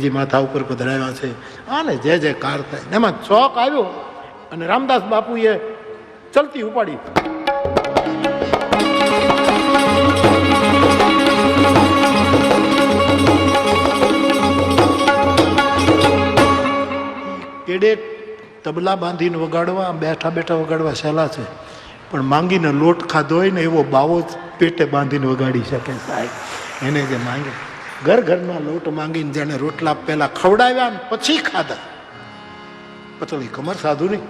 જી માથા ઉપર પધરાવ્યા છે. આને જે જે કાર થાય. એમાં ચોક આવ્યો અને રામદાસ બાપુએ ચલતી ઉપાડી. કેડે તબલા બાંધીને વગાડવા, બેઠા બેઠા વગાડવા સહેલા છે. પણ માંગીને લોટ ખાધો હોય ને એવો બાવો જ પેટે બાંધીને વગાડી શકે સાહેબ. એને જે માંગે. ઘર ઘરના લોટ માંગીને જેને રોટલા પહેલા ખવડાવ્યા પછી ખાધા. પતળી કમર સાધુ નહીં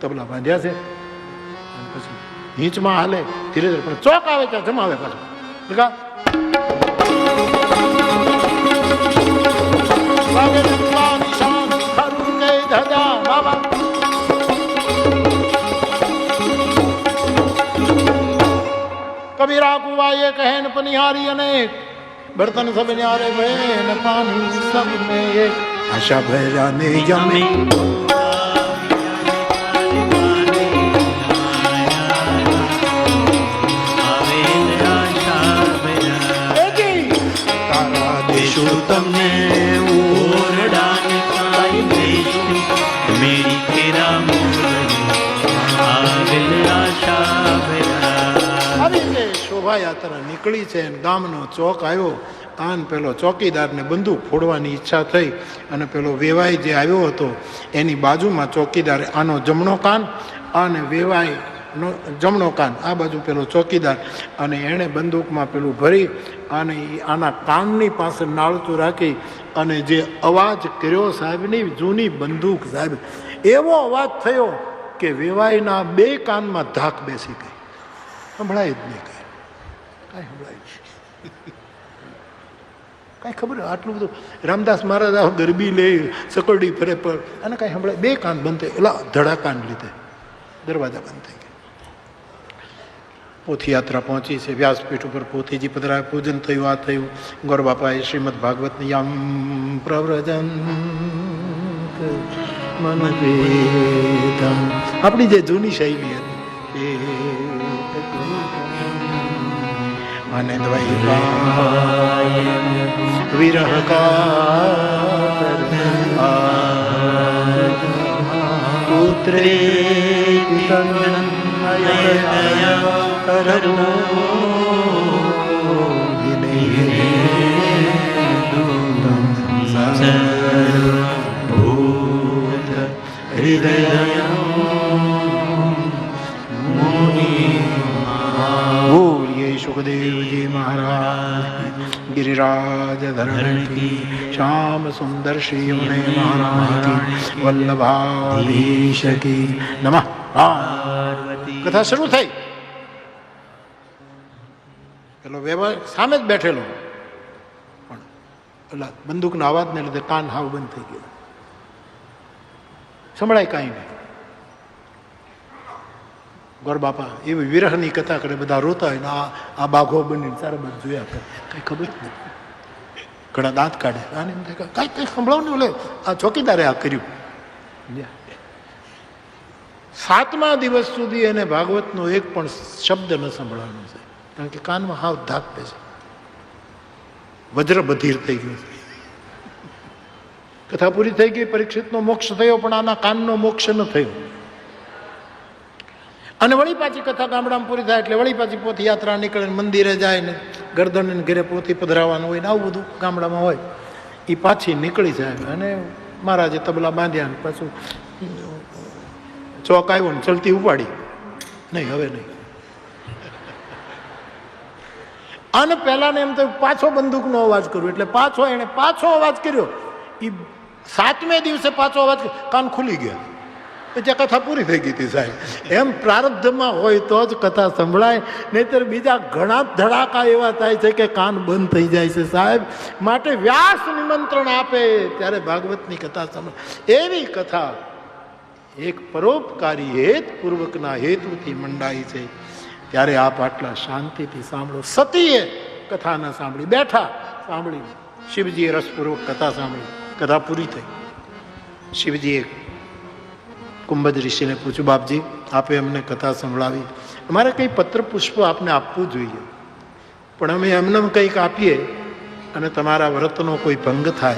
તબલા બાંધ્યા છે. અને પછી હીંચમાં હાલે, ધીરે ધીરે, પણ ચોક આવે ત્યાં જમાવે પાછું. બાબા. કબીરા કુવાએ કહેન પનિહારી અનેક. બર્તન સબ ન્યારે ભય પાણી સબ મેં આશા ભૈરા ને જમી. રીતે શોભાયાત્રા નીકળી છે ગામનો ચોક આવ્યો. આન પેલો ચોકીદારને બંદૂક ફોડવાની ઈચ્છા થઈ અને પેલો વેવાઈ જે આવ્યો હતો, એની બાજુમાં ચોકીદાર આનો જમણો કાન અને વેવાઈ નો જમણો કાન, આ બાજુ પેલો ચોકીદાર અને એણે બંદૂકમાં પેલું ભરી અને આના કાનની પાસે નાળતું રાખી અને જે અવાજ કર્યો સાહેબની જૂની બંદૂક સાહેબ, એવો અવાજ થયો કે વેવાઈના બે કાનમાં ધાક બેસી ગઈ. સંભળાય જ નહીં કાંઈ. કાંઈ સંભળાય કાંઈ ખબર આટલું બધું રામદાસ મહારાજ ગરબી લે, સકરડી ફરે પર અને કાંઈ સંભળાય. બે કાન બંધ થઈ, ઓલા ધડાકાન લીધે. દરવાજા બંધ થઈ ગયા. પોથીયાત્રા પહોંચી છે, વ્યાસપીઠ ઉપર પોથીજી પધરા પૂજન થયું, આ થયું. ગોર બાપાએ શ્રીમદ ભાગવતની યમ પ્રવ્રજન આપણી જે જૂની શૈલી હતી, એ અને દ્વૈપાયન વિરહ કાતર પુત્રે સુખદેવજી મહારાજ ગિરિરાજ ધરણ કી શ્યામ સુંદર શ્રી ઉને મહારાજ વલ્લભાધીશ કી નમઃ કથા શરૂ થઈ પેલો વ્યવહાર સામે જ બેઠેલો પણ એટલે બંદૂકના અવાજને લીધે કાન હાવ બંધ થઈ ગયો સંભળાય કાંઈ નહીં ગોર બાપા એવી વિરહની કથા કરે, બધા રોતા હોય ને આ આ બાઘો બનીને ચારે બાજુ જોયા કરે. કાંઈ ખબર જ નથી. ઘણા દાંત કાઢે. આને એમ થાય કાંઈ કંઈ સંભળાવ ને આ ચોકીદારે આ કર્યું. સાતમા દિવસ સુધી એને ભાગવતનો એક પણ શબ્દ ન સંભળાવાનો છે. કારણ કે કાનમાં હાવ ધાક છે. વજ્ર બધીર થઈ ગયું છે. કથા પૂરી થઈ ગઈ, પરીક્ષિતનો મોક્ષ થયો, પણ આના કાનનો મોક્ષ ન થયો. અને વળી પાછી કથા ગામડામાં પૂરી થાય એટલે વળી પાછી પોથી યાત્રા નીકળે મંદિરે જાય ને ગરદન ઘરે પોથી પધરાવાનું હોય ને આવું બધું ગામડામાં હોય. એ પાછી નીકળી જાય અને મહારાજે તબલા બાંધ્યા ને પાછું ચોક આવ્યો ને ચલતી ઉપાડી. નહીં, હવે નહીં. અને પહેલા ને એમ તો પાછો બંદૂકનો અવાજ કર્યો. એટલે પાછો એને પાછો અવાજ કર્યો. એ સાતમે દિવસે પાછો અવાજ કાન ખુલી ગયા. પછી કથા પૂરી થઈ ગઈ હતી સાહેબ. એમ પ્રારબ્ધમાં હોય તો જ કથા સંભળાય, નહીતર બીજા ઘણા ધડાકા એવા થાય છે કે કાન બંધ થઈ જાય છે સાહેબ. માટે વ્યાસ નિમંત્રણ આપે ત્યારે ભાગવતની કથા સંભળાય. એવી કથા એક પરોપકારી હેતપૂર્વકના હેતુથી મંડાઈ છે. ત્યારે આપ આટલા શાંતિથી સાંભળો. સતીએ કથા ન સાંભળી બેઠા, સાંભળી. શિવજીએ રસપૂર્વક કથા સાંભળી. કથા પૂરી થઈ. શિવજીએ કુંભજ ઋષિને પૂછ્યું, બાપજી, આપે અમને કથા સંભળાવી. અમારે કંઈ પત્ર પુષ્પ આપને આપવું જોઈએ. પણ અમે એમને કંઈક આપીએ અને તમારા વ્રતનો કોઈ ભંગ થાય